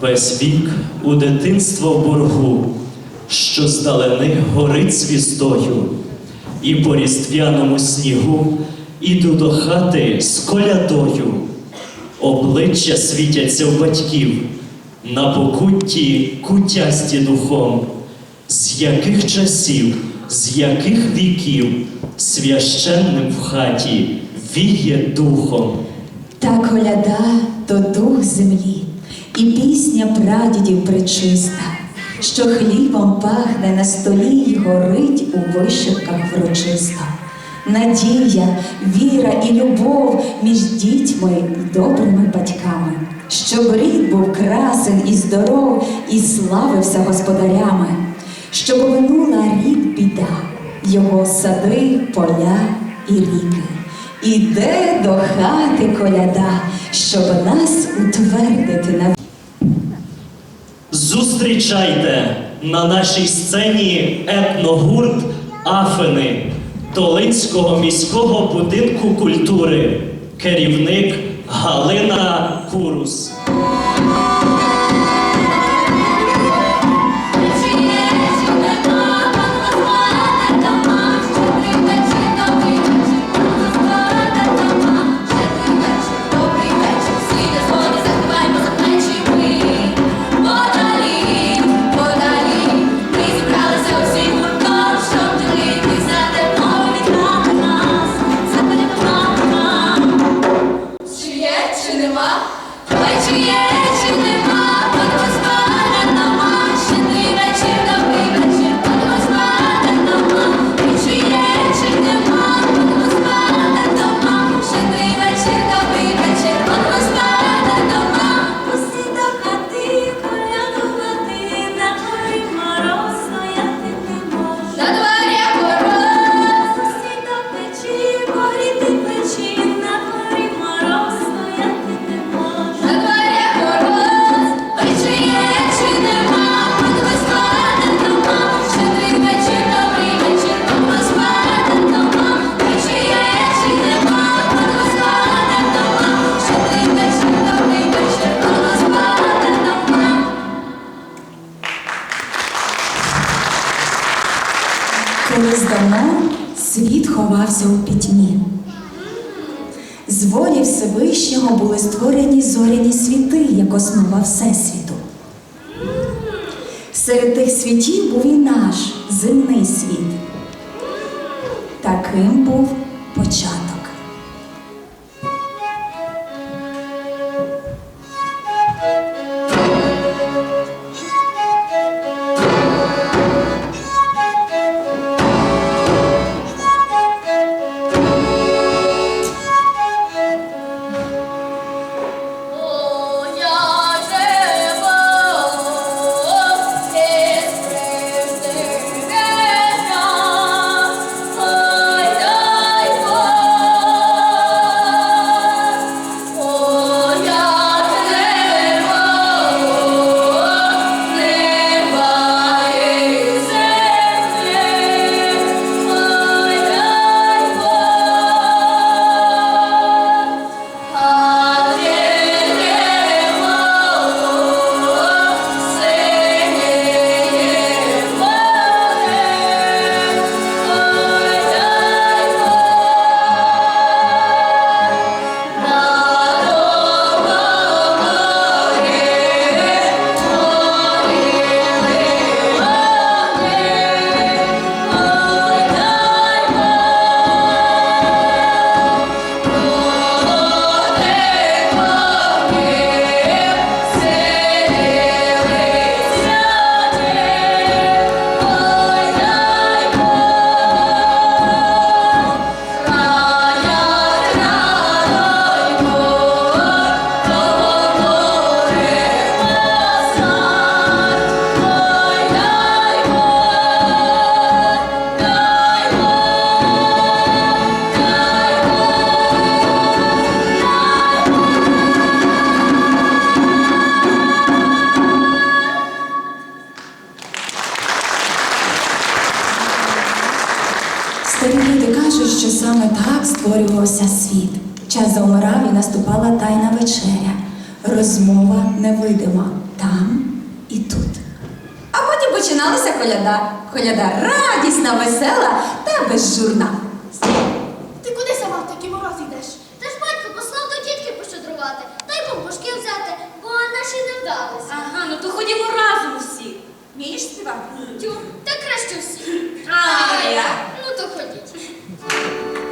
Весь вік у дитинство в боргу, що здалени горить звіздою, і по різдвяному снігу іду до хати з колядою. Обличчя світяться в батьків, на покутті кутясті духом. З яких часів, з яких віків священним в хаті віє духом. Та коляда то дух землі, і пісня прадідів причиста, що хлібом пахне на столі й горить у вишивках врочисто. Надія, віра і любов між дітьми й добрими батьками, щоб рід був красен і здоров, і славився господарями, щоб минула рік біда, його сади, поля і ріки. Іде до хати коляда, щоб нас утвердити на Зустрічайте на нашій сцені етногурт Афини Толинського міського будинку культури, керівник Галина Курус. Світ ховався у пітьмі. З волі Всевишнього були створені зоряні світи, як основа Всесвіту. Серед тих світів був і наш земний світ. Таким був початок. вечеря, розмова невидима там і тут. А потім починалася коляда. Коляда радісна, весела та безжурна. Ти куди сама в такий мороз йдеш? Та ж батько послав до тітки пощадрувати, та й бомбушки взяти, бо наші не вдалися. Ага, ну то ходімо разом всі. Вмієш співати? Тю, та краще всі. А я? Ну то ходіть.